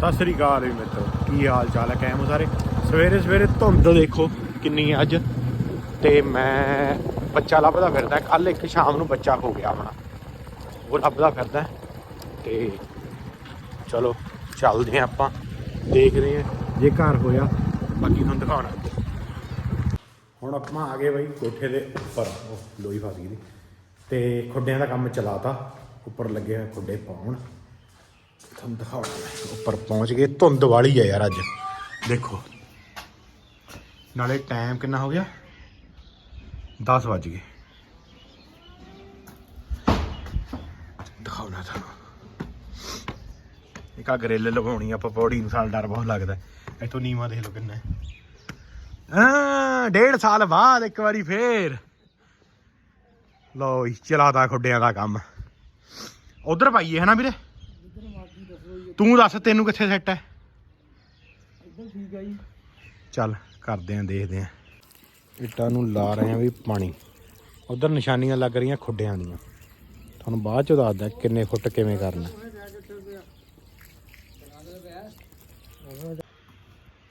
ਸਤਿ ਸ੍ਰੀ ਅਕਾਲ ਜੀ ਮਿੱਤਰੋ, ਕੀ ਹਾਲ ਚਾਲ ਹੈ? ਕਾਇਮ ਸਾਰੇ? ਸਵੇਰੇ ਸਵੇਰੇ ਧੁੰਦ ਦੇਖੋ ਕਿੰਨੀ ਹੈ ਅੱਜ। ਤੇ ਮੈਂ ਬੱਚਾ ਲੱਭਦਾ ਫਿਰਦਾ ਕੱਲ ਇੱਕ ਸ਼ਾਮ ਨੂੰ ਬੱਚਾ ਹੋ ਗਿਆ ਆਪਣਾ। ਉਹ ਲੱਭਦਾ ਫਿਰਦਾ। ਤੇ ਚਲੋ, ਚੱਲਦੇ ਹਾਂ ਆਪਾਂ, ਦੇਖਦੇ ਹਾਂ ਜੇ ਘਰ ਹੋਇਆ, ਬਾਕੀ ਤੁਹਾਨੂੰ ਦਿਖਾਉਣਾ। ਹੁਣ ਆਪਾਂ ਆ ਗਏ ਬਈ ਕੋਠੇ ਦੇ ਉੱਪਰ, ਉਹ ਲੋਈ ਫਸ ਗਈ ਦੀ ਤੇ ਖੁੱਡਿਆਂ ਦਾ ਕੰਮ ਚਲਾਤਾ, ਉੱਪਰ ਲੱਗੇ ਹੋਏ ਖੁੱਡੇ ਪਾਉਣ। ਤੁਹਾਨੂੰ ਦਿਖਾਉਣਾ ਮੈਂ। ਉੱਪਰ ਪਹੁੰਚ ਗਏ। ਧੁੰਦ ਵਾਲੀ ਆ ਯਾਰ ਅੱਜ। ਦੇਖੋ। ਨਾਲੇ ਟਾਈਮ ਕਿੰਨਾ ਹੋ ਗਿਆ? 10 ਵੱਜ ਗਏ। ਦਿਖਾਉਣਾ ਤੁਹਾਨੂੰ। ਇੱਕ ਆ ਗਰੇਲ ਲਗਾਉਣੀ ਆਪਾਂ ਪੌੜੀ ਨੂੰ ਸਾਲ ਡਰ ਬਹੁਤ ਲੱਗਦਾ। ਇੱਥੋਂ ਨੀਵਾ ਦੇਖ ਲਓ ਕਿੰਨਾ ਹੈ। ਡੇਢ ਸਾਲ ਬਾਅਦ ਇੱਕ ਵਾਰੀ ਫੇਰ। ਲਓ ਜੀ ਚਲਾਦਾ ਖੁੱਡਿਆਂ ਦਾ ਕੰਮ। ਉਧਰ ਪਾਈਏ ਹਨਾ ਵੀਰੇ? ਤੂੰ ਦੱਸ ਤੈਨੂੰ ਕਿੱਥੇ ਸੈੱਟ ਹੈ? ਠੀਕ ਹੈ ਜੀ। ਚੱਲ ਕਰਦੇ ਆਂ ਦੇਖਦੇ ਆਂ। ਇੱਟਾਂ ਨੂੰ ਲਾ ਰਹੇ ਆਂ ਵੀ ਪਾਣੀ। ਉਧਰ ਨਿਸ਼ਾਨੀਆਂ ਲੱਗ ਰਹੀਆਂ ਖੁੱਡਿਆਂ ਦੀਆਂ। ਤੁਹਾਨੂੰ ਬਾਅਦ ਚ ਦੱਸਦਾ ਕਿੰਨੇ ਫੁੱਟ ਕਿਵੇਂ ਕਰਨਾ।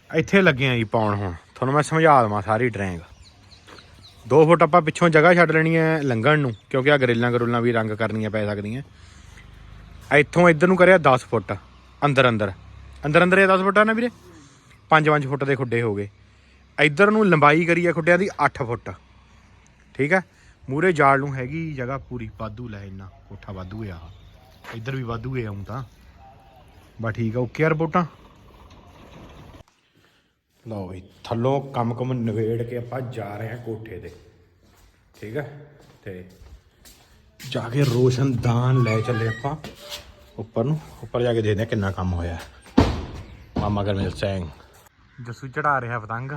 ਇੱਥੇ ਲੱਗੇ ਆਂ ਜੀ ਪਾਉਣ ਹੁਣ। ਤੁਹਾਨੂੰ ਮੈਂ ਸਮਝਾ ਦਵਾਂ ਸਾਰੀ ਡਰੈਂਗ 2 ਫੁੱਟ ਆਪਾਂ ਪਿੱਛੋਂ ਜਗ੍ਹਾ ਛੱਡ ਲੈਣੀ ਹੈ ਲੰਘਣ ਨੂੰ ਕਿਉਂਕਿ ਆ ਗਰੇਲਾਂ ਗਰੁੱਲਾਂ ਵੀ ਰੰਗ ਕਰਨੀਆਂ ਪੈ ਸਕਦੀਆਂ। ਇੱਥੋਂ ਇੱਧਰ ਨੂੰ ਕਰਿਆ 10 ਫੁੱਟ। ਅੰਦਰ ਅੰਦਰ। ਅੰਦਰ ਅੰਦਰ ਇਹ 10 ਫੁੱਟ ਆ ਨਾ ਵੀਰੇ? 5-5 ਫੁੱਟ ਦੇ ਖੁੱਡੇ ਹੋ ਗਏ। ਇੱਧਰ ਨੂੰ ਲੰਬਾਈ ਕਰੀ ਆ ਖੁੱਡਿਆਂ ਦੀ 8 ਫੁੱਟ। ਠੀਕ ਹੈ ਮੂਰੇ ਜਾਲ ਨੂੰ ਹੈਗੀ ਜਗ੍ਹਾ ਪੂਰੀ, ਵਾਧੂ ਲੈ ਇੰਨਾ। ਕੋਠਾ ਵਾਧੂ ਆ ਇੱਧਰ ਵੀ ਵਾਧੂ ਹੈ ਆਉਂ ਤਾਂ। ਬਾ ਠੀਕ ਆ, ਓਕੇ ਆ ਰਿਪੋਰਟਾਂ? ਲਓ ਬਈ, ਥੱਲੋਂ ਕੰਮ ਕੰਮ ਨਵੇੜ ਕੇ ਆਪਾਂ ਜਾ ਰਹੇ ਹਾਂ ਕੋਠੇ ਤੇ। ਠੀਕ ਹੈ ਤੇ ਜਾ ਕੇ ਰੋਸ਼ਨਦਾਨ ਲੈ ਚੱਲੇ ਆਪਾਂ। ਉੱਪਰ ਨੂੰ, ਉੱਪਰ ਜਾ ਕੇ ਦੇਖਦੇ ਹਾਂ ਕਿੰਨਾ ਕੰਮ ਹੋਇਆ। ਮਾਮਾ ਗਰਮੇਲ ਸਿੰਘ ਜਸੂ ਚੜਾ ਰਿਹਾ ਪਤੰਗ।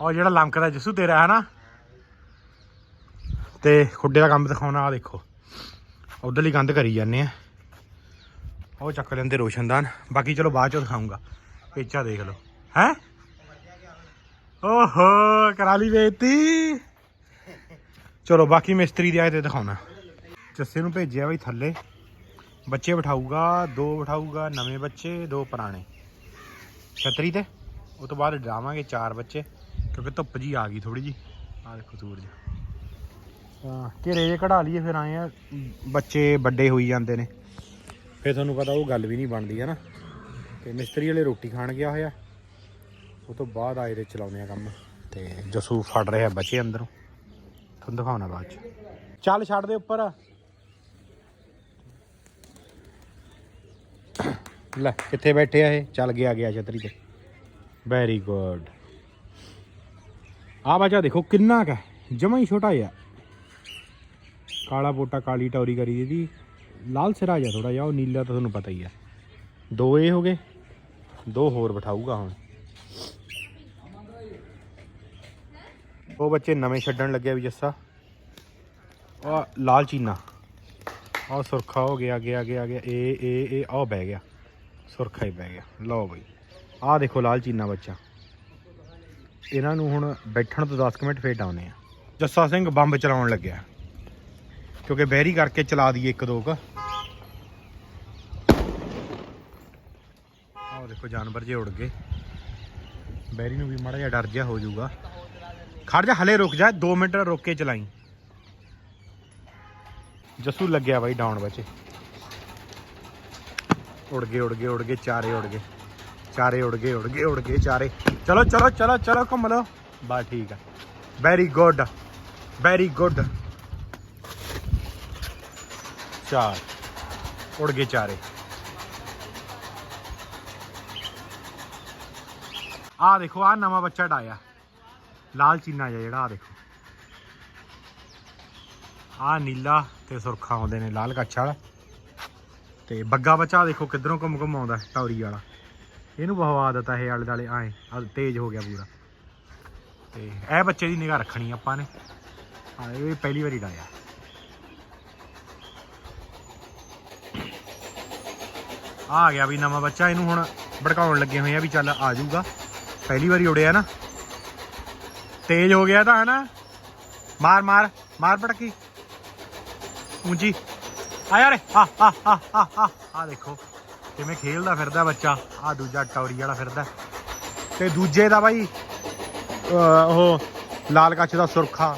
ਉਹ ਜਿਹੜਾ ਲੰਕਦਾ ਜਸੂ ਤੇਰਾ ਹੈ ਨਾ ਤੇ ਖੁੱਡੇ ਦਾ ਕੰਮ ਦਿਖਾਉਣਾ ਆ ਦੇਖੋ। ਉਧਰਲੀ ਕੰਧ ਕਰੀ ਜਾਂਦੇ ਆ। ਉਹ ਚੱਕ ਲੈਂਦੇ ਰੋਸ਼ਨਦਾਨ। ਬਾਕੀ ਚਲੋ ਬਾਅਦ ਚ ਦਿਖਾਉਂਗਾ ਪੇਚਾ ਦੇਖ ਲਓ। ਹੈ? ਓਹੋ, ਕਰਾ ਲਈ ਬੇਤੀ ਚਲੋ ਬਾਕੀ ਮਿਸਤਰੀ ਦੇ ਆਏ ਤੇ ਦਿਖਾਉਣਾ। ਜੱਸੇ ਨੂੰ ਭੇਜਿਆ ਬਈ ਥੱਲੇ। ਬੱਚੇ ਬਿਠਾਊਗਾ, ਦੋ ਬਿਠਾਊਗਾ, ਨਵੇਂ ਬੱਚੇ, ਦੋ ਪੁਰਾਣੇ। ਛਤਰੀ ਤੇ? ਉਹ ਤੋਂ ਬਾਅਦ ਡਰਾਵਾਂਗੇ ਚਾਰ ਬੱਚੇ, ਕਿਉਂਕਿ ਧੁੱਪ ਜੀ ਆ ਗਈ ਥੋੜੀ ਜੀ ਆ ਦੇਖੋ ਸੂਰਜ। ਹਾਂ, ਘੇਰੇ ਜੇ ਕਢਾ ਲਈਏ ਫਿਰ ਆਏ ਆ, ਬੱਚੇ ਵੱਡੇ ਹੋਈ ਜਾਂਦੇ ਨੇ। ਫਿਰ ਤੁਹਾਨੂੰ ਪਤਾ ਉਹ ਗੱਲ ਵੀ ਨਹੀਂ ਬਣਦੀ ਹੈ ਨਾ ਤੇ ਮਿਸਤਰੀ ਵਾਲੇ ਰੋਟੀ ਖਾਣ ਗਿਆ ਹੋਇਆ। ਉਹ ਤੋਂ ਬਾਅਦ ਆਏ ਦੇ ਚਲਾਉਂਦੇ ਆ ਕੰਮ। ਤੇ ਜਸੂ ਫੜ ਰਿਹਾ ਬੱਚੇ ਅੰਦਰੋਂ। ਤੁਹਾਨੂੰ ਦਿਖਾਉਣਾ ਬਾਅਦ ਚ। ਚੱਲ ਛੱਡ ਦੇ ਉੱਪਰ। ਲੈ, ਕਿੱਥੇ ਬੈਠੇ ਆ ਇਹ? ਚੱਲ ਗਿਆ ਗਿਆ ਛਤਰੀ ਤੇ। ਵੈਰੀ ਗੁੱਡ ਆ ਬੱਚਾ ਦੇਖੋ, ਕਿੰਨਾ ਕਾ ਜਮਾ ਹੀ ਛੋਟਾ ਜਿਹਾ। ਕਾਲਾ ਪੋਟਾ ਕਾਲੀ ਟੌਰੀ ਕਰੀ ਇਹਦੀ। ਲਾਲ ਸਿਰਾ ਜਿਹਾ ਥੋੜਾ ਜਿਹਾ, ਉਹ ਨੀਲਾ ਤਾਂ ਤੁਹਾਨੂੰ ਪਤਾ ਹੀ ਆ। ਦੋ ਇਹ ਹੋ ਗਏ। ਦੋ ਹੋਰ ਬਿਠਾਊਗਾ ਹੁਣ। ਉਹ ਬੱਚੇ ਨਵੇਂ ਛੱਡਣ ਲੱਗਿਆ ਵੀ ਜੱਸਾ। ਆ ਲਾਲ ਚੀਨਾ। ਆ ਸੁਰਖਾ ਹੋ ਗਿਆ ਗਿਆ ਗਿਆ ਗਿਆ। ਇਹ ਇਹ ਇਹ ਆ ਬਹਿ ਗਿਆ। ਸੁਰਖਾ ਹੀ ਪੈ ਗਿਆ। ਲਓ ਬਈ, ਆਹ ਦੇਖੋ ਲਾਲ ਚੀਨਾ ਬੱਚਾ। ਇਹਨਾਂ ਨੂੰ ਹੁਣ ਬੈਠਣ ਤੋਂ 10 ਕੁ ਮਿੰਟ ਫੇਰ ਡਾਉਨੇ ਆ। ਜੱਸਾ ਸਿੰਘ ਬੰਬ ਚਲਾਉਣ ਲੱਗਿਆ। ਕਿਉਂਕਿ ਬਹਿਰੀ ਕਰਕੇ ਚਲਾ ਦਈਏ ਇੱਕ ਦੋ ਕ। ਆਹ ਦੇਖੋ ਜਾਨਵਰ ਜੇ ਉੜ ਗਏ। ਬੈਰੀ ਨੂੰ ਵੀ ਮਾੜਾ ਜਿਹਾ ਡਰ ਜਿਹਾ ਹੋ ਜਾਊਗਾ। ਖੜ ਜਾ, ਹਲੇ ਰੁਕ ਜਾ 2 ਮਿੰਟ ਰੁਕ ਕੇ ਚਲਾਈ। ਜੱਸੂ ਲੱਗਿਆ ਬਾਈ ਡਾਊਨ ਬੱਚੇ। ਉੜ ਗਏ ਉੜ ਗਏ ਉੜ ਗਏ ਚਾਰੇ ਉੜ ਗਏ ਚਾਰੇ ਉੜ ਗਏ ਉੜ ਗਏ ਉੜ ਗਏ ਚਾਰੇ। ਚਲੋ ਚਲੋ ਚਲੋ ਚਲੋ, ਘੁੰਮ ਲਓ। ਬਸ ਠੀਕ ਆ। ਵੈਰੀ ਗੁੱਡ ਵੈਰੀ ਗੁੱਡ ਚਾਰ। ਉੜ ਗਏ ਚਾਰੇ। ਆ ਦੇਖੋ ਆ ਨਵਾਂ ਬੱਚਾ ਡਾਇਆ ਲਾਲ ਚੀਨਾ ਜਿਹਾ ਜਿਹੜਾ ਆ ਦੇਖੋ। ਆ ਨੀਲਾ ਤੇ ਸੁਰਖਾ ਆਉਂਦੇ ਨੇ, ਲਾਲ ਕੱਛ ਵਾਲਾ। ਤੇ ਬੱਗਾ ਬੱਚਾ ਦੇਖੋ ਕਿੱਧਰੋਂ ਘੁੰਮ ਘੁੰਮ ਆਉਂਦਾ ਟੌਰੀ ਵਾਲਾ। ਇਹਨੂੰ ਬਹਵਾ ਦਿੱਤਾ ਇਹ ਆਲੇ ਦਾਲੇ ਆਏ ਤੇਜ਼ ਹੋ ਗਿਆ ਪੂਰਾ। ਤੇ ਇਹ ਬੱਚੇ ਦੀ ਨਿਗਾਹ ਰੱਖਣੀ ਆਪਾਂ ਨੇ। ਹਾਂ, ਇਹ ਪਹਿਲੀ ਵਾਰੀ ਡਾਇਆ। ਆ ਗਿਆ ਵੀ ਨਵਾਂ ਬੱਚਾ, ਇਹਨੂੰ ਹੁਣ ਭੜਕਾਉਣ ਲੱਗੇ ਹੋਏ ਆ ਵੀ ਚੱਲ ਆ ਜਾਊਗਾ। ਪਹਿਲੀ ਵਾਰੀ ਉੜਿਆ ਨਾ। ਤੇਜ਼ ਹੋ ਗਿਆ ਤਾਂ, ਹਨਾ? ਮਾਰ ਮਾਰ ਮਾਰ ਪਟਕੀ ਉੱਚੀ ਆ ਯਾਰ ਆ ਆ ਆ ਆ ਆ ਦੇਖੋ ਕਿਵੇਂ ਖੇਲਦਾ ਫਿਰਦਾ ਬੱਚਾ। ਆ ਦੂਜਾ ਟੌਰੀ ਵਾਲਾ ਫਿਰਦਾ। ਤੇ ਦੂਜੇ ਦਾ ਬਾਈ ਉਹ ਲਾਲ ਕੱਚ ਦਾ ਸੁਰਖਾ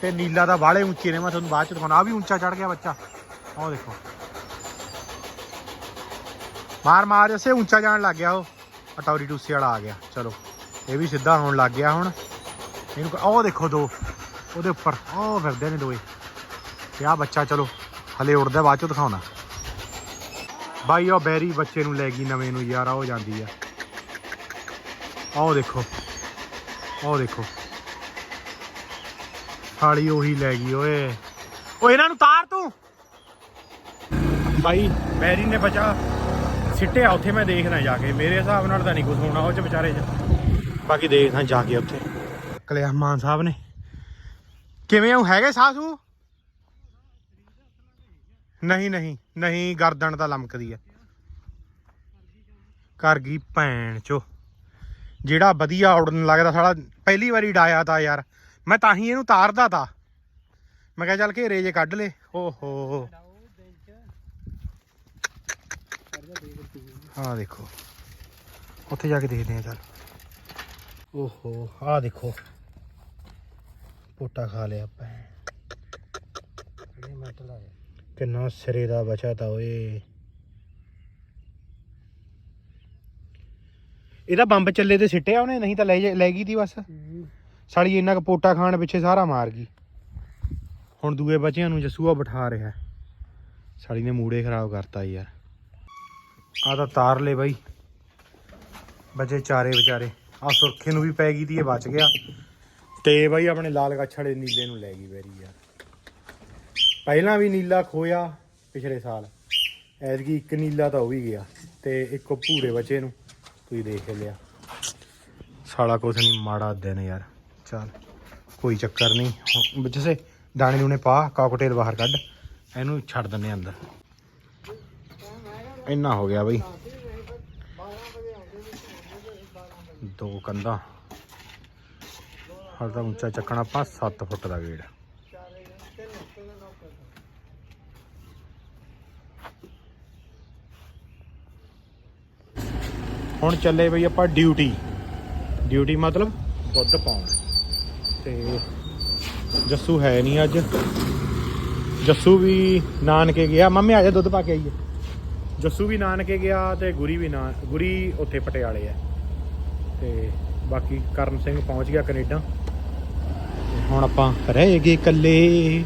ਤੇ ਨੀਲਾ ਦਾ ਵਾਲੇ ਉੱਚੇ ਨੇ। ਮੈਂ ਤੁਹਾਨੂੰ ਬਾਅਦ ਚ ਦਿਖਾਉਣਾ। ਆ ਵੀ ਉੱਚਾ ਚੜ ਗਿਆ ਬੱਚਾ। ਆਹ ਦੇਖੋ। ਮਾਰ ਮਾਰ ਜਸੇ ਉੱਚਾ ਜਾਣ ਲੱਗ ਗਿਆ ਉਹ। ਅਟੌਰੀ ਟੂਸੇ ਵਾਲਾ ਆ ਗਿਆ। ਚਲੋ, ਇਹ ਵੀ ਸਿੱਧਾ ਹੋਣ ਲੱਗ ਗਿਆ ਹੁਣ। ਇਹਨੂੰ ਉਹ ਦੇਖੋ ਦੋ। ਉਹਦੇ ਉੱਪਰ ਉਹ ਫਿਰਦੇ ਨੇ ਦੋਏ। ਤੇ ਆ ਬੱਚਾ, ਚਲੋ। ਹਲੇ ਉੜਦਾ, ਬਾਅਦ ਚੋਂ ਦਿਖਾਉਣਾ। ਬਾਈ ਉਹ ਬੈਰੀ ਬੱਚੇ ਨੂੰ ਲੈ ਗਈ, ਨਵੇਂ ਨੂੰ ਯਾਰ ਆ ਉਹ ਜਾਂਦੀ ਆ। ਆਹ ਦੇਖੋ ਆਹ ਦੇਖੋ। ਸਾਲੀ ਉਹੀ ਲੈ ਗਈ, ਓਏ। ਓ ਇਹਨਾਂ ਨੂੰ ਤਾਰ ਤੂੰ। ਬਾਈ, ਬੈਰੀ ਨੇ ਬਚਾ ਸਿੱਟਿਆ, ਉੱਥੇ ਮੈਂ ਦੇਖਦਾ ਜਾ ਕੇ। ਮੇਰੇ ਹਿਸਾਬ ਨਾਲ ਤਾਂ ਨਹੀਂ ਕੁਝ ਹੋਣਾ, ਉਹ ਚ ਵਿਚਾਰੇ ਚ। ਬਾਕੀ ਦੇਖਦਾ ਜਾ ਕੇ ਉੱਥੇ। ਕਲਿਆ ਮਾਨ ਸਾਹਿਬ ਨੇ। ਕਿਵੇਂ ਉਹ ਹੈਗੇ ਸਾਸੂ? ਨਹੀਂ ਨਹੀਂ ਨਹੀਂ, ਗਰਦਨ ਤਾਂ ਲਮਕਦੀ ਆ। ਕਰ ਗਈ ਭੈਣ ਚੋ। ਜਿਹੜਾ ਵਧੀਆ ਉੜਨ ਲੱਗਦਾ ਸਾਲਾ, ਪਹਿਲੀ ਵਾਰੀ ਡਾਇਆ ਤਾ ਯਾਰ। ਮੈਂ ਤਾਂ ਹੀ ਇਹਨੂੰ ਤਾਰਦਾ ਤਾ। ਮੈਂ ਕਿਹਾ ਚੱਲ ਘੇਰੇ ਜੇ ਕੱਢ ਲੇ। ਓਹੋ। ਹਾਂ ਦੇਖੋ। ਉੱਥੇ ਜਾ ਕੇ ਦੇਖਦੇ ਆ ਚੱਲ। ਓਹੋ, ਆਹ ਦੇਖੋ। ਪੋਟਾ ਖਾ ਲਿਆ ਆਪਾਂ ਕਿੰਨਾ ਸਿਰੇ ਦਾ ਬਚਾ ਤਾ ਓਏ। ਇਹਦਾ ਬੰਬ ਚੱਲੇ ਤੇ ਸਿੱਟਿਆ ਉਹਨੇ, ਨਹੀਂ ਤਾਂ ਲੈ ਜਾ- ਲੈ ਗਈ ਤੀ ਬਸ। ਸਾਲੀ ਇੰਨਾ ਕੁ ਪੋਟਾ ਖਾਣ ਪਿੱਛੇ ਸਾਰਾ ਮਾਰ ਗਈ। ਹੁਣ ਦੂਏ ਬੱਚਿਆਂ ਨੂੰ ਜਸੂਆ ਬਿਠਾ ਰਿਹਾ। ਸਾਲੀ ਨੇ ਮੂੜੇ ਖਰਾਬ ਕਰਤਾ ਯਾਰ। ਆ ਤਾਂ ਤਾਰ ਲੈ ਬਾਈ। ਬਚੇ ਚਾਰੇ ਵਿਚਾਰੇ। ਆ ਸੁਰਖੇ ਨੂੰ ਵੀ ਪੈ ਗਈ ਤੀ, ਇਹ ਬਚ ਗਿਆ। ਤੇ ਬਾਈ ਆਪਣੇ ਲਾਲ ਗੱਛੜੇ ਨੀਲੇ ਨੂੰ ਲੈ ਗਈ ਬੈਰੀ ਯਾਰ। ਪਹਿਲਾਂ ਵੀ ਨੀਲਾ ਖੋਇਆ ਪਿਛਲੇ ਸਾਲ। ਐਤਕੀ ਇੱਕ ਨੀਲਾ ਤਾਂ ਉਹ ਵੀ ਗਿਆ ਤੇ ਇੱਕ ਉਹ ਭੂਰੇ ਬਚੇ ਨੂੰ। ਤੁਸੀਂ ਦੇਖ ਲਿਆ। ਸਾਲਾ ਕੁਛ ਨਹੀਂ ਮਾੜਾ ਦਿਨ ਯਾਰ। ਚੱਲ, ਕੋਈ ਚੱਕਰ ਨਹੀਂ ਹੁਣ ਜਿਸੇ, ਦਾਣੇ ਦੂਣੇ ਪਾ ਕਾਕਟੇਲ ਬਾਹਰ ਕੱਢ। ਇਹਨੂੰ ਛੱਡ ਦਿੰਨੇ ਅੰਦਰ। ਇੰਨਾ ਹੋ ਗਿਆ ਬਈ। ਦੋ ਕੰਧਾਂ। ਹਰ ਤਾਂ ਉੱਚਾ ਚੱਕਣਾ ਆਪਾਂ 7 ਫੁੱਟ ਦਾ ਗੇੜ ਹੁਣ ਚੱਲੇ ਬਈ ਆਪਾਂ ਡਿਊਟੀ। ਡਿਊਟੀ ਮਤਲਬ ਦੁੱਧ ਪਾਉਣ। ਤੇ ਜੱਸੂ ਹੈ ਨਹੀਂ ਅੱਜ। ਜੱਸੂ ਵੀ ਨਾਨਕੇ ਗਿਆ। ਮੰਮੀ ਆ ਜਾ ਦੁੱਧ ਪਾ ਕੇ ਆਈਏ। ਜੱਸੂ ਵੀ ਨਾਨਕੇ ਗਿਆ ਤੇ ਗੁਰੀ ਵੀ ਨਾ ਗੁਰੀ ਉੱਥੇ ਪਟਿਆਲੇ ਆ। ਤੇ ਬਾਕੀ ਕਰਨ ਸਿੰਘ ਪਹੁੰਚ ਗਿਆ ਕੈਨੇਡਾ। ਹੁਣ ਆਪਾਂ ਰਹਿ ਗਏ ਇਕੱਲੇ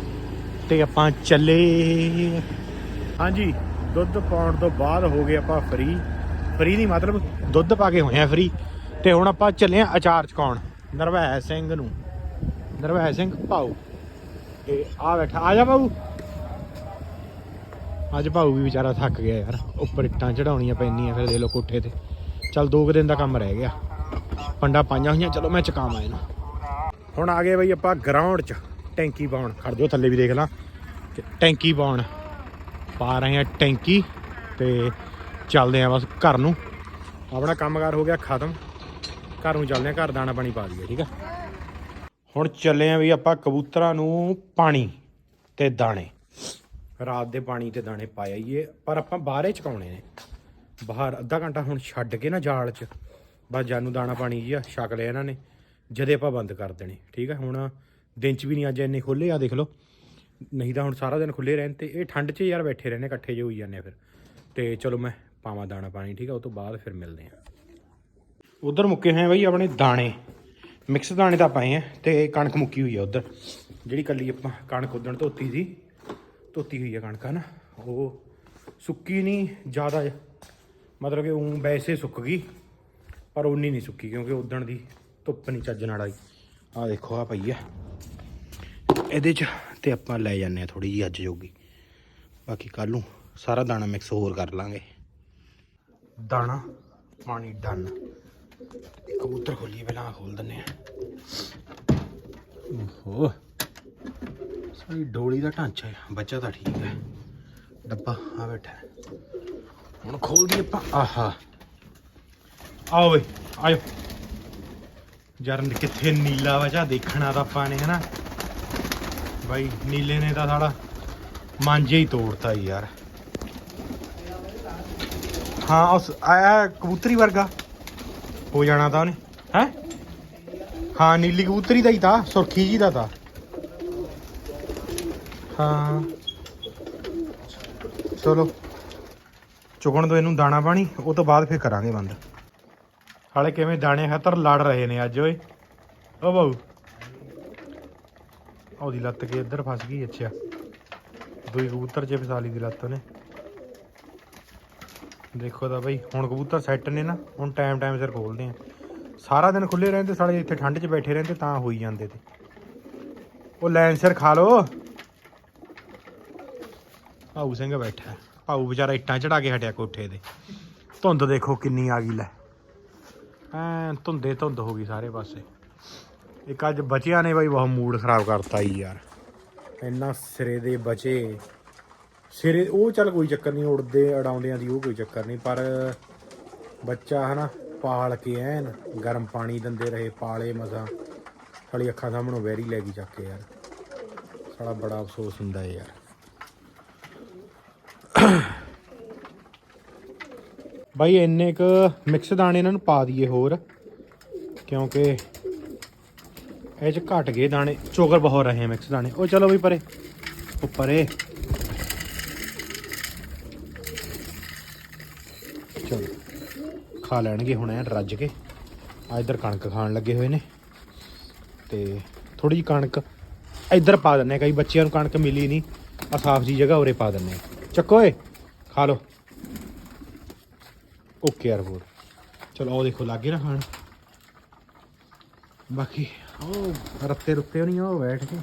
ਤੇ ਆਪਾਂ ਚੱਲੇ। ਹਾਂਜੀ, ਦੁੱਧ ਪਾਉਣ ਤੋਂ ਬਾਅਦ ਹੋ ਗਏ ਆਪਾਂ ਫਰੀ। ਫਰੀ ਨਹੀਂ, ਮਤਲਬ ਦੁੱਧ ਪਾ ਕੇ ਹੋਇਆ ਆ ਫਰੀ। ਤੇ ਹੁਣ ਆਪਾਂ ਚੱਲੇ ਆ ਅਚਾਰ ਚਕਾਉਣ। ਨਰਵੈ ਸਿੰਘ ਨੂੰ। ਨਰਵੈ ਸਿੰਘ ਭਾਊ। ਤੇ ਆ ਬੈਠਾ। ਆ ਜਾ ਭਾਊ। ਅੱਜ ਭਾਊ ਵੀ ਵਿਚਾਰਾ ਥੱਕ ਗਿਆ ਯਾਰ। ਉੱਪਰ ਇੱਟਾਂ ਚੜਾਉਣੀਆਂ ਪੈਂਦੀਆਂ ਫਿਰ ਦੇ ਲੋ ਕੋਠੇ ਤੇ। ਚੱਲ ਦੋ ਕੁ ਦਿਨ ਦਾ ਕੰਮ ਰਹਿ ਗਿਆ। ਪੰਡਾ ਪਾਈਆਂ ਹੋਈਆਂ। ਚਲੋ ਮੈਂ ਚਕਾਵਾਂ ਇਹਨੂੰ। ਹੁਣ ਆ ਗਏ ਬਈ ਆਪਾਂ ਗਰਾਊਂਡ 'ਚ। ਟੈਂਕੀ ਪਾਉਣ ਖੜ ਜਾਓ, ਥੱਲੇ ਵੀ ਦੇਖ ਲਾਂ। ਤੇ ਟੈਂਕੀ ਪਾਉਣ ਪਾ ਰਹੇ ਆ ਟੈਂਕੀ। ਤੇ ਚੱਲਦੇ ਆ ਬਸ ਘਰ ਨੂੰ। ਆਪਣਾ ਕੰਮਕਾਰ ਹੋ ਗਿਆ ਖਤਮ। ਘਰ ਨੂੰ ਚੱਲਦੇ ਆ, ਘਰ ਦਾਣਾ ਪਾਣੀ ਪਾ ਦਈਏ, ਠੀਕ ਆ? ਹੁਣ ਚੱਲੇ ਆ ਵੀ ਆਪਾਂ ਕਬੂਤਰਾਂ ਨੂੰ ਪਾਣੀ ਤੇ ਦਾਣੇ। ਰਾਤ ਦੇ ਪਾਣੀ ਤੇ ਦਾਣੇ ਪਾ ਆਈਏ, ਪਰ ਆਪਾਂ ਬਾਹਰੇ ਚਕਾਉਣੇ ਨੇ। ਬਾਹਰ ਅੱਧਾ ਘੰਟਾ ਹੁਣ ਛੱਡ ਕੇ ਨਾ ਜਾਲ 'ਚ। ਬਸ ਜਾਨੂੰ ਦਾਣਾ ਪਾਣੀ ਜੀ ਆ, ਛਕ ਲਿਆ ਇਹਨਾਂ ਨੇ। ਜਦੇ ਆਪਾਂ ਬੰਦ ਕਰ ਦੇਣੇ, ਠੀਕ ਆ? ਹੁਣ ਦਿਨ 'ਚ ਵੀ ਨਹੀਂ ਅੱਜ ਇੰਨੇ ਖੁੱਲੇ ਆ, ਦੇਖ ਲਓ। ਨਹੀਂ ਤਾਂ ਹੁਣ ਸਾਰਾ ਦਿਨ ਖੁੱਲੇ ਰਹਿਣ ਤੇ। ਇਹ ਠੰਡ 'ਚ ਯਾਰ ਬੈਠੇ ਰਹਿੰਦੇ, ਇਕੱਠੇ ਜਿਹੇ ਹੋਈ ਜਾਂਦੇ ਆ ਫਿਰ। ਤੇ ਚਲੋ ਮੈਂ ਪਾਵਾਂ ਦਾਣਾ ਪਾਣੀ, ਠੀਕ ਆ, ਉਹ ਤੋਂ ਬਾਅਦ ਫਿਰ ਮਿਲਦੇ ਆ ਉਧਰ ਮੁੱਕੇ ਹੋਏ ਆ ਬਈ ਆਪਣੇ ਦਾਣੇ। ਮਿਕਸ ਦਾਣੇ ਤਾਂ ਪਾਏ ਆ ਤੇ ਕਣਕ ਮੁੱਕੀ ਹੋਈ ਆ ਉਧਰ। ਜਿਹੜੀ ਕੱਲੀ ਆਪਾਂ ਕਣਕ ਉਦਣ ਧੋਤੀ ਸੀ, ਧੋਤੀ ਹੋਈ ਆ ਕਣਕ ਨਾ ਉਹ ਸੁੱਕੀ ਨਹੀਂ, ਜ਼ਿਆਦਾ ਮਤਲਬ ਕਿ ਉਹ ਵੈਸੇ ਸੁੱਕ ਗਈ, ਪਰ ਉਨੀ ਨਹੀਂ ਸੁੱਕੀ, ਕਿਉਂਕਿ ਉਦਣ ਦੀ ਧੁੱਪ ਨਹੀਂ ਚੱਜ ਨਾਲ ਆਈ ਆ ਦੇਖੋ ਆ ਪਈ ਆ। ਇਹਦੇ ਚ ਤੇ ਆਪਾਂ ਲੈ ਜਾਂਦੇ ਆ ਥੋੜੀ ਜੀ ਅੱਜ ਜੋਗੀ। ਬਾਕੀ ਕੱਲ ਨੂੰ ਸਾਰਾ ਦਾਣਾ ਮਿਕਸ ਹੋਰ ਕਰ ਲਾਂਗੇ। ਦਾਣਾ, ਪਾਣੀ, ਡਨ। ਕਬੂਤਰ ਖੋਲੀਏ, ਪਹਿਲਾਂ ਖੋਲ ਦਿੰਨੇ ਆ ਓਹੋ। ਸਾਰੀ ਡੋਲੀ ਦਾ ਢਾਂਚਾ ਬੱਚਾ ਤਾਂ ਠੀਕ ਹੈ। ਡੱਬਾ ਆ ਬੈਠਾ ਹੁਣ ਖੋਲ ਦੀ ਆਪਾਂ। ਆਹਾ। ਆਓ ਵੇ ਆਇਓ। ਜਰਨ ਕਿੱਥੇ ਨੀਲਾ ਵਜਾ ਦੇਖਣਾ ਤਾਂ ਆਪਾਂ ਨੇ, ਹਨਾ? ਬਾਈ, ਨੀਲੇ ਨੇ ਤਾਂ ਸਾਡਾ ਮਾਂਜੇ ਹੀ ਤੋੜਤਾ ਯਾਰ। ਹਾਂ, ਉਸ ਆਇਆ ਕਬੂਤਰੀ ਵਰਗਾ। ਹੋ ਜਾਣਾ ਤਾਂ ਉਹਨੇ। ਹੈ? ਹਾਂ, ਨੀਲੀ ਕਬੂਤਰੀ ਦਾ ਹੀ ਤਾਂ, ਸੁਰਖੀ ਜੀ ਦਾ ਤਾਂ। ਹਾਂ। ਚਲੋ। ਚੁਗਣ ਦੋ ਇਹਨੂੰ ਦਾਣਾ ਪਾਣੀ, ਉਹ ਤੋਂ ਬਾਅਦ ਫਿਰ ਕਰਾਂਗੇ ਬੰਦ। ਹਾਲੇ ਕਿਵੇਂ ਦਾਣੇ ਖਤਰ ਲੜ ਰਹੇ ਨੇ ਅੱਜ, ਓਏ। ਓ ਬਾਊ। ਉਹਦੀ ਲੱਤ ਕੇ ਇੱਧਰ ਫਸ ਗਈ, ਅੱਛਾ। ਦੂਈ ਕਬੂਤਰ ਜੇ ਫਸਾ ਲਈ ਦੀ ਲੱਤ ਉਹਨੇ। ਦੇਖੋ ਤਾਂ ਬਈ, ਹੁਣ ਕਬੂਤਰ ਸੈੱਟ ਨੇ ਨਾ, ਹੁਣ ਟਾਈਮ ਟਾਈਮ ਸਿਰ ਖੋਲਦੇ ਆ। ਸਾਰਾ ਦਿਨ ਖੁੱਲੇ ਰਹਿੰਦੇ, ਸਾਲੇ ਇੱਥੇ ਠੰਡ 'ਚ ਬੈਠੇ ਰਹਿੰਦੇ, ਤਾਂ ਹੋਈ ਜਾਂਦੇ ਤੇ। ਉਹ ਲੈਨ ਸਿਰ ਖਾ ਲੋ ਭਾਊ ਸਿੰਘ ਬੈਠਾ। ਭਾਊ ਵਿਚਾਰਾ ਇੱਟਾਂ ਚੜਾ ਕੇ ਹਟਿਆ ਕੋਠੇ ਦੇ ਧੁੰਦ ਦੇਖੋ ਕਿੰਨੀ ਆ ਗਈ ਲੈ। ਐ ਧੁੰਦੇ ਧੁੰਦ ਹੋ ਗਈ ਸਾਰੇ ਪਾਸੇ। ਇੱਕ ਅੱਜ ਬਚਿਆ ਨੇ ਬਾਈ, ਬਹੁਤ ਮੂਡ ਖਰਾਬ ਕਰਤਾ ਈ ਯਾਰ। ਇੰਨਾ ਸਿਰੇ ਦੇ ਬਚੇ। ਸਿਰੇ ਉਹ ਚੱਲ ਕੋਈ ਚੱਕਰ ਨਹੀਂ, ਉੜਦੇ, ਅੜਾਉਂਦਿਆਂ ਦੀ ਉਹ ਕੋਈ ਚੱਕਰ ਨਹੀਂ, ਪਰ ਬੱਚਾ ਹਨਾ, ਪਾਲ ਕੇ ਐਨ ਗਰਮ ਪਾਣੀ ਦਿੰਦੇ ਰਹੇ, ਪਾਲੇ ਮਸਾਂ, ਸਾਲੀ ਅੱਖਾਂ ਸਾਹਮਣੋਂ ਵੈਰੀ ਲੈ ਗਈ ਚੱਕ ਕੇ ਯਾਰ। ਸਾਲਾ ਬੜਾ ਅਫਸੋਸ ਹੁੰਦਾ ਹੈ ਯਾਰ। ਬਾਈ, ਇੰਨੇ ਕ ਮਿਕਸ ਦਾਣੇ ਇਹਨਾਂ ਨੂੰ ਪਾ ਦਈਏ ਹੋਰ, ਕਿਉਂਕਿ ਇਹ ਚ ਘਟ ਗਏ ਦਾਣੇ ਚੋਕਰ ਬਹੁਤ ਰਹੇ ਆ ਮਿਕਸ ਦਾਣੇ। ਉਹ ਚਲੋ ਵੀ ਪਰੇ, ਉਹ ਪਰੇ। ਖਾ ਲੈਣਗੇ ਹੁਣ ਐ ਰੱਜ ਕੇ। ਆ ਇੱਧਰ ਕਣਕ ਖਾਣ ਲੱਗੇ ਹੋਏ ਨੇ। ਤੇ ਥੋੜੀ ਜਿਹੀ ਕਣਕ ਇੱਧਰ ਪਾ ਦਿੰਨੇ ਕਈ ਬੱਚਿਆਂ ਨੂੰ ਕਣਕ ਮਿਲੀ ਨਹੀਂ। ਆ ਸਾਫ਼ ਜੀ ਜਗ੍ਹਾ ਉਰੇ ਪਾ ਦਿੰਨੇ ਆ। ਚੱਕੋ ਏ ਖਾ ਲਓ। ਓਕੇ ਯਾਰ ਹੋਰ। ਚਲੋ ਉਹ ਦੇਖੋ ਲੱਗੇ ਨਾ ਖਾਣ। ਬਾਕੀ ਉਹ ਰੱਤੇ ਰੁੱਤੇ ਨਹੀਂ, ਉਹ ਬੈਠ ਕੇ।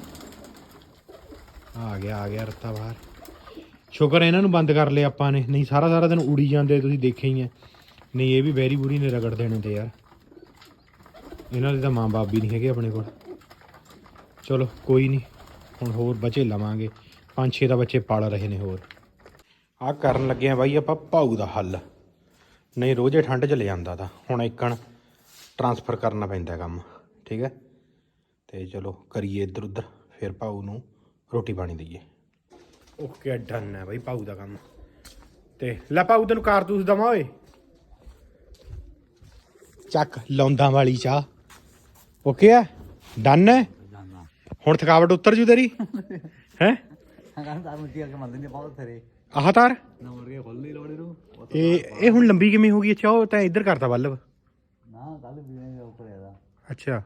ਆ ਗਿਆ ਆ ਗਿਆ ਰੱਤਾ ਬਾਹਰ। ਸ਼ੁਕਰ ਇਹਨਾਂ ਨੂੰ ਬੰਦ ਕਰ ਲਿਆ ਆਪਾਂ ਨੇ। ਨਹੀਂ ਸਾਰਾ ਸਾਰਾ ਦਿਨ ਉੜੀ ਜਾਂਦੇ ਤੁਸੀਂ ਦੇਖਿਆ ਹੀ ਹੈ। ਨਹੀਂ, ਇਹ ਵੀ ਬੈਰੀ ਬੁਰੀ ਨੇ ਰਗੜ ਦੇਣੇ ਤੇ ਯਾਰ। ਇਹਨਾਂ ਦੇ ਤਾਂ ਮਾਂ-ਬਾਪ ਵੀ ਨਹੀਂ ਹੈਗੇ ਆਪਣੇ ਕੋਲ। ਚਲੋ, ਕੋਈ ਨਹੀਂ, ਹੁਣ ਹੋਰ ਬੱਚੇ ਲਵਾਂਗੇ। ਪੰਜ ਛੇ ਦਾ ਬੱਚੇ ਪਾਲ ਰਹੇ ਨੇ ਹੋਰ। ਆ ਕਰਨ ਲੱਗੇ ਆ ਬਾਈ, ਆਪਾਂ ਭਾਊ ਦਾ ਹੱਲ। ਨਹੀਂ, ਰੋਜ਼ੇ ਠੰਡ ਚ ਲੈ ਜਾਂਦਾ ਤਾਂ। ਹੁਣ ਇੱਕਣ ਟਰਾਂਸਫਰ ਕਰਨਾ ਪੈਂਦਾ ਕੰਮ, ਠੀਕ ਹੈ? ਤੇ ਚਲੋ, ਕਰੀਏ ਇੱਧਰ ਉੱਧਰ ਫਿਰ ਭਾਊ ਨੂੰ ਰੋਟੀ ਪਾਣੀ ਦਈਏ। ਓਕੇ, ਡਨ ਹੈ ਬਾਈ, ਭਾਊ ਦਾ ਕੰਮ। ਤੇ ਲੈ ਭਾਊ, ਤੈਨੂੰ ਕਾਰਤੂਸ ਦਵਾਂ ਓਏ। ਚੱਕ ਲੌਂਦਾਂ ਵਾਲੀ ਚਾਹ। ਓਕੇ ਹੈ ਡਨ ਹੈ? ਹੁਣ ਥਕਾਵਟ ਉਤਰ ਜੂ ਤੇਰੀ? ਹੈ? ਆਹ ਤਾਰ? ਇਹ ਇਹ ਹੁਣ ਲੰਬੀ ਕਿਵੇਂ ਹੋ ਗਈ? ਅੱਛਾ ਉਹ ਤਾਂ ਇੱਧਰ ਕਰਤਾ ਬੱਲਬ। ਅੱਛਾ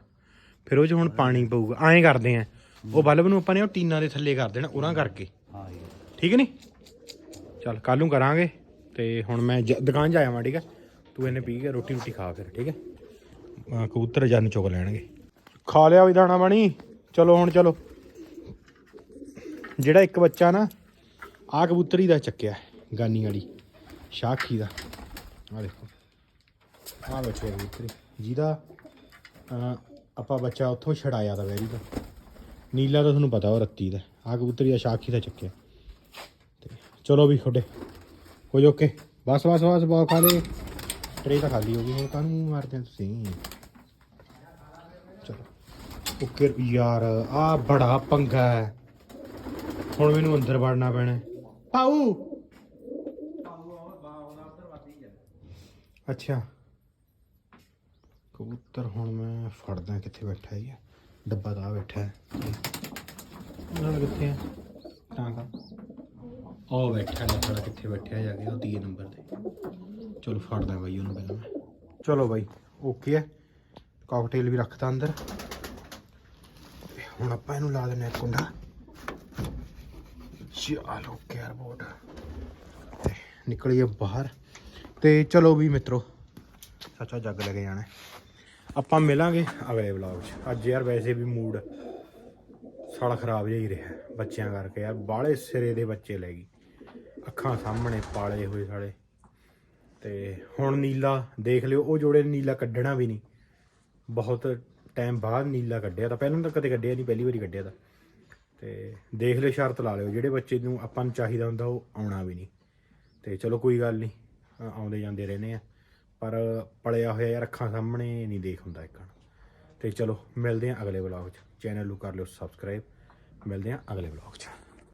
ਫਿਰ ਉਹ 'ਚ ਹੁਣ ਪਾਣੀ ਪਊਗਾ। ਐਂ ਕਰਦੇ ਆ। ਉਹ ਬੱਲਬ ਨੂੰ ਆਪਾਂ ਨੇ ਉਹ ਟੀਨਾਂ ਦੇ ਥੱਲੇ ਕਰ ਦੇਣਾ ਉਹਨਾਂ ਕਰਕੇ। ਠੀਕ ਨਹੀਂ ਚੱਲ ਕੱਲ ਨੂੰ ਕਰਾਂਗੇ। ਤੇ ਹੁਣ ਮੈਂ ਜ- ਦੁਕਾਨ 'ਚ ਆਇਆ ਵਾਂ ਠੀਕ ਹੈ? ਤੂੰ ਇਹਨੇ ਪੀ ਕੇ ਰੋਟੀ ਰੋਟੀ ਖਾ ਫਿਰ ਠੀਕ ਹੈ? ਕਬੂਤਰ ਜਨ ਚੁਗ ਲੈਣਗੇ। ਖਾ ਲਿਆ ਵੀ ਦਾਣਾ ਬਣੀ ਚਲੋ ਹੁਣ ਚਲੋ। ਜਿਹੜਾ ਇੱਕ ਬੱਚਾ ਨਾ ਆਹ ਕਬੂਤਰੀ ਦਾ ਚੱਕਿਆ ਗਾਨੀ ਵਾਲੀ ਸ਼ਾਖੀ ਦਾ। ਆ ਦੇਖੋ। ਆਹ ਬੱਚੇ ਕਬੂਤਰੀ। ਜਿਹਦਾ ਆਪਾਂ ਬੱਚਾ ਉੱਥੋਂ ਛੜਾਇਆ ਤਾਂ ਵੈਰੀ ਦਾ ਨੀਲਾ ਤਾਂ ਤੁਹਾਨੂੰ ਪਤਾ ਉਹ ਰੱਤੀ ਦਾ ਆਹ ਕਬੂਤਰੀ ਦਾ ਸ਼ਾਖੀ ਦਾ ਚੱਕਿਆ। ਤੇ ਚਲੋ ਵੀ ਤੁਹਾਡੇ ਹੋ ਜੋ ਓਕੇ ਬਸ ਬਸ ਬਸ ਬਹੁਤ ਖਾ ਲਏ। ਟਰੇ ਤਾਂ ਖਾਲੀ ਹੋ ਗਈ ਹੁਣ ਕਾਹਨੂੰ ਮਾਰਦੇ ਆ ਤੁਸੀਂ ਚਲੋ ਓਕੇ ਯਾਰ ਆ ਬੜਾ ਪੰਗਾ ਹੈ ਹੁਣ ਮੈਨੂੰ ਅੰਦਰ ਵੜਨਾ ਪੈਣਾ ਹੈ। ਪਾਉ ਅੱਛਾ ਕਬੂਤਰ ਹੁਣ ਮੈਂ ਫੜਦਾ ਕਿੱਥੇ ਬੈਠਾ ਹੈ ਡੱਬਾ ਆਹ ਬੈਠਾ ਹੈ ਨਾਲ ਕਿੱਥੇ ਹੈ ਤਾਂ ਕਾ ਉਹ ਬੈਠਾ ਸਾਲਾ ਕਿੱਥੇ ਬੈਠਿਆ ਜਾ ਕੇ ਉਹ ਤੀਏ ਨੰਬਰ ਤੇ ਚਲੋ ਫੜਦਾ ਬਾਈ ਉਹਨੂੰ ਪਹਿਲਾਂ ਮੈਂ। ਚਲੋ ਬਾਈ ਓਕੇ ਹੈ। ਕਾਕਟੇਲ ਵੀ ਰੱਖਤਾ ਅੰਦਰ। ਹੁਣ ਆਪਾਂ ਇਹਨੂੰ ਲਾ ਦਿੰਨੇ ਆ ਕੁੰਡਾ। ਚਲੋ ਕੇਅਰ ਬੋਰਡ ਤੇ ਨਿਕਲੀਏ ਬਾਹਰ। ਤੇ ਚਲੋ ਵੀ ਮਿੱਤਰੋ, ਸੱਚਾ ਜੱਗ ਲੈ ਕੇ ਜਾਣਾ ਆਪਾਂ ਮਿਲਾਂਗੇ ਅਗਲੇ ਵਲੌਗ 'ਚ। ਅੱਜ ਯਾਰ ਵੈਸੇ ਵੀ ਮੂਡ ਸਾਲਾ ਖਰਾਬ ਜਿਹਾ ਹੀ ਰਿਹਾ ਬੱਚਿਆਂ ਕਰਕੇ ਯਾਰ। ਬਾਹਲੇ ਸਿਰੇ ਦੇ ਬੱਚੇ ਲੈ ਗਈ। ਅੱਖਾਂ ਸਾਹਮਣੇ ਪਾਲੇ ਹੋਏ ਸਾਲੇ। ਤੇ ਹੁਣ ਨੀਲਾ ਦੇਖ ਲਿਓ, ਉਹ ਜੋੜੇ ਨੇ ਨੀਲਾ ਕੱਢਣਾ ਵੀ ਨਹੀਂ। ਬਹੁਤ ਟਾਈਮ ਬਾਅਦ ਨੀਲਾ ਕੱਢਿਆ ਤਾਂ, ਪਹਿਲਾਂ ਤਾਂ ਕਦੇ ਕੱਢਿਆ ਨਹੀਂ, ਪਹਿਲੀ ਵਾਰੀ ਕੱਢਿਆ ਤਾਂ। ਤੇ ਦੇਖ ਲਿਓ, ਸ਼ਰਤ ਲਾ ਲਿਓ, ਜਿਹੜੇ ਬੱਚੇ ਨੂੰ ਆਪਾਂ ਨੂੰ ਚਾਹੀਦਾ ਹੁੰਦਾ, ਉਹ ਆਉਣਾ ਵੀ ਨਹੀਂ। ਤੇ ਚਲੋ ਕੋਈ ਗੱਲ ਨਹੀਂ ਆਉਂਦੇ ਜਾਂਦੇ ਰਹਿੰਦੇ ਆ। ਪਰ ਪਲਿਆ ਹੋਇਆ ਯਾਰ, ਅੱਖਾਂ ਸਾਹਮਣੇ ਨਹੀਂ ਦੇਖ ਹੁੰਦਾ ਇੱਕ ਤੇ ਚਲੋ, ਮਿਲਦੇ ਆ ਅਗਲੇ ਵਲੌਗ 'ਚ। ਚੈਨਲ ਨੂੰ ਕਰ ਲਿਓ ਸਬਸਕ੍ਰਾਈਬ ਮਿਲਦੇ ਆ ਅਗਲੇ ਵਲੌਗ 'ਚ।